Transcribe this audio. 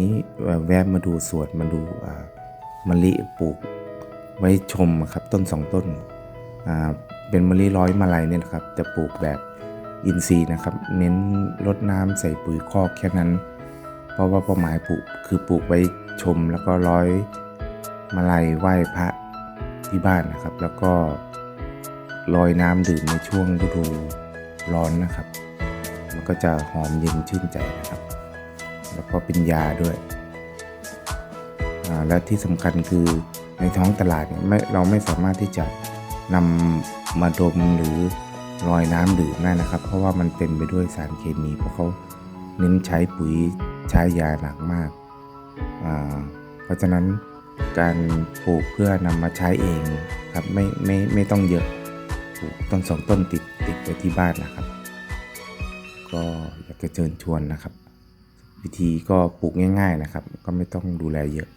นี้แวะมาดูสวนมาดูมะลิปลูก ไว้ชมครับต้นสองต้น เป็นมะลิร้อยมาลัยเนี่ยนะครับจะปลูกแบบอินทรีย์นะครับ เน้นรดน้ำใส่ปุ๋ยคอกแค่นั้น เพราะว่าเป้าหมายปลูกคือปลูกไว้ชมแล้วก็ร้อยมาลัยไหว้พระที่บ้านนะครับ แล้วก็ลอยน้ำดื่มในช่วงฤดูร้อนนะครับ มันก็จะหอมเย็นชื่นใจนะครับ แล้วก็เป็นยาด้วยอ่าและที่สำคัญคือในท้องตลาดเนี่ยไม่เราไม่สามารถที่จะนำมาดมหรือลอยน้ำดื่มได้นะครับ เพราะว่ามันเต็มไปด้วยสารเคมี เพราะเขาเน้นใช้ปุ๋ยใช้ยาหนักมากอ่าเพราะฉะนั้นการปลูกเพื่อนำมาใช้เองครับไม่ไม่ไม่ต้องเยอะปลูกต้นสองต้นติดติดไว้ที่บ้านนะครับ ก็อยากจะเชิญชวนนะครับ วิธีก็ปลูกง่าย ๆนะครับ ก็ไม่ต้องดูแลเยอะ